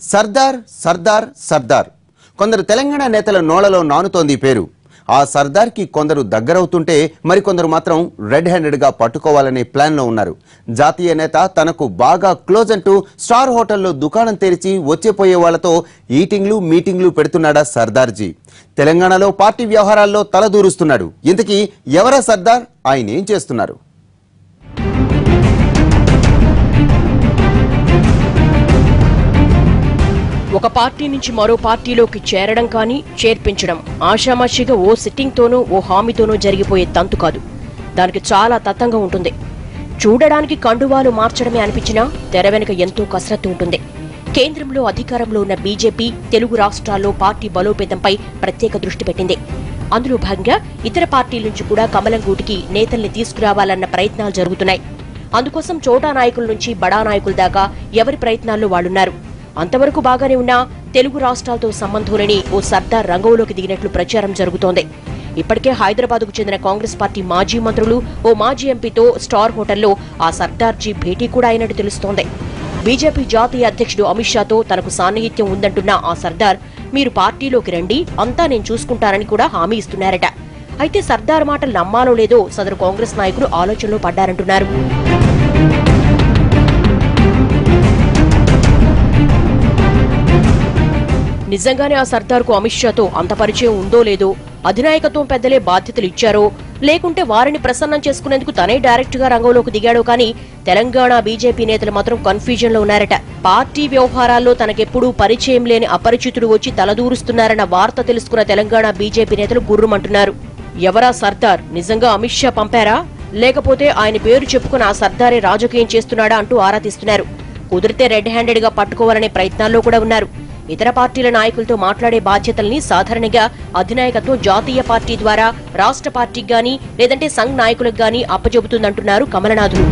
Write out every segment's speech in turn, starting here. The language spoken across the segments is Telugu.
సర్దార్ సర్దార్ సర్దార్. కొందరు తెలంగాణ నేతల నోళ్ళలో నానుతోంది పేరు. ఆ సర్దార్కి కొందరు దగ్గరవుతుంటే మరికొందరు మాత్రం రెడ్ హ్యాండెడ్గా పట్టుకోవాలనే ప్లాన్లో ఉన్నారు. జాతీయ నేత తనకు బాగా క్లోజ్ అంటూ స్టార్ హోటల్లో దుకాణం తెరిచి వచ్చేపోయే వాళ్ళతో ఈటింగ్లు మీటింగ్లు పెడుతున్నాడా సర్దార్జీ. తెలంగాణలో పార్టీ వ్యవహారాల్లో తలదూరుస్తున్నాడు. ఇంతకీ ఎవరా సర్దార్? ఆయన ఏం చేస్తున్నారు? ఒక పార్టీ నుంచి మరో పార్టీలోకి చేరడం కానీ చేర్పించడం ఆషామాషిగా ఓ సిట్టింగ్తోనూ ఓ హామీతోనూ జరిగిపోయే తంతు కాదు. దానికి చాలా తత్తంగా ఉంటుంది. చూడడానికి కండువాలు మార్చడమే అనిపించినా తెర వెనుక ఎంతో కసరత్తు ఉంటుంది. కేంద్రంలో అధికారంలో ఉన్న బీజేపీ తెలుగు రాష్ట్రాల్లో పార్టీ బలోపేతంపై ప్రత్యేక దృష్టి పెట్టింది. అందులో భాగంగా ఇతర పార్టీల నుంచి కూడా కమలం గూటికి నేతల్ని తీసుకురావాలన్న ప్రయత్నాలు జరుగుతున్నాయి. అందుకోసం చోటా నాయకుల నుంచి బడా నాయకుల దాకా ఎవరి ప్రయత్నాల్లో వాళ్ళున్నారు అంతవరకు బాగానే ఉన్నా తెలుగు రాష్ట్రాలతో సంబంధంలేని ఓ సర్దార్ రంగంలోకి దిగినట్లు ప్రచారం జరుగుతోంది. ఇప్పటికే హైదరాబాద్కు చెందిన కాంగ్రెస్ పార్టీ మాజీ మంత్రులు ఓ మాజీ ఎంపీతో స్టార్ హోటల్లో ఆ సర్దార్జీ భేటీ కూడా అయినట్టు తెలుస్తోంది. బీజేపీ జాతీయ అధ్యక్షుడు అమిత్ షాతో తనకు సాన్నిహిత్యం ఉందంటున్న ఆ సర్దార్ మీరు పార్టీలోకి రండి అంతా నేను చూసుకుంటానని కూడా హామీ ఇస్తున్నారట. అయితే సర్దార్ మాటలు నమ్మాలో లేదో సదరు కాంగ్రెస్ నాయకులు ఆలోచనలో పడ్డారంటున్నారు. నిజంగానే ఆ సర్దార్కు అమిత్ షాతో అంత పరిచయం ఉందో లేదో అధినాయకత్వం పెద్దలే బాధ్యతలు ఇచ్చారో లేకుంటే వారిని ప్రసన్నం చేసుకునేందుకు తనే డైరెక్ట్గా రంగంలోకి దిగాడో కానీ తెలంగాణ బీజేపీ నేతలు మాత్రం కన్ఫ్యూజన్లో ఉన్నారట. పార్టీ వ్యవహారాల్లో తనకెప్పుడూ పరిచయం లేని అపరిచితుడు వచ్చి తలదూరుస్తున్నారన్న వార్త తెలుసుకున్న తెలంగాణ బీజేపీ నేతలు గుర్రుమంటున్నారు. ఎవరా సర్దార్? నిజంగా అమిత్ షా పంపారా? లేకపోతే ఆయన పేరు చెప్పుకుని ఆ సర్దారే రాజకీయం చేస్తున్నాడా? అంటూ ఆరా తీస్తున్నారు. కుదిరితే రెడ్ హ్యాండెడ్గా పట్టుకోవాలనే ప్రయత్నాల్లో కూడా ఉన్నారు. ఇతర పార్టీల నాయకులతో మాట్లాడే బాధ్యతల్ని సాధారణంగా అధినాయకత్వం జాతీయ పార్టీ ద్వారా రాష్ట్ర పార్టీకి గాని లేదంటే సంఘ్ నాయకులకు గాని అప్పచెబుతుందంటున్నారు కమలనాథులు.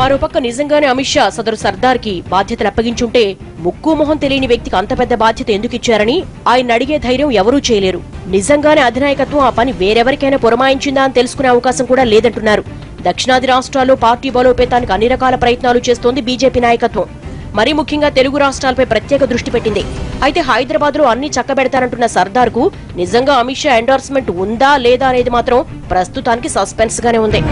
మరోపక్క నిజంగానే అమిత్ షా సదరు సర్దార్కి బాధ్యతలు అప్పగించుంటే ముక్కు మొహం తెలియని వ్యక్తికి అంత పెద్ద బాధ్యత ఎందుకు ఇచ్చారని ఆయన అడిగే ధైర్యం ఎవరూ చేయలేరు. నిజంగానే అధినాయకత్వం ఆ పని వేరెవరికైనా పురమాయించిందా అని తెలుసుకునే అవకాశం కూడా లేదంటున్నారు. దక్షిణాది రాష్ట్రాల్లో పార్టీ బలోపేతానికి అన్ని రకాల ప్రయత్నాలు చేస్తోంది బీజేపీ నాయకత్వం. మరీ ముఖ్యంగా తెలుగు రాష్ట్రాలపై ప్రత్యేక దృష్టి పెట్టింది. అయితే హైదరాబాద్లో అన్ని చక్కబెడతానంటున్న సర్దార్కు నిజంగా అమిత్ షా ఎండార్స్మెంట్ ఉందా లేదా అనేది మాత్రం ప్రస్తుతానికి సస్పెన్స్ గానే ఉంది.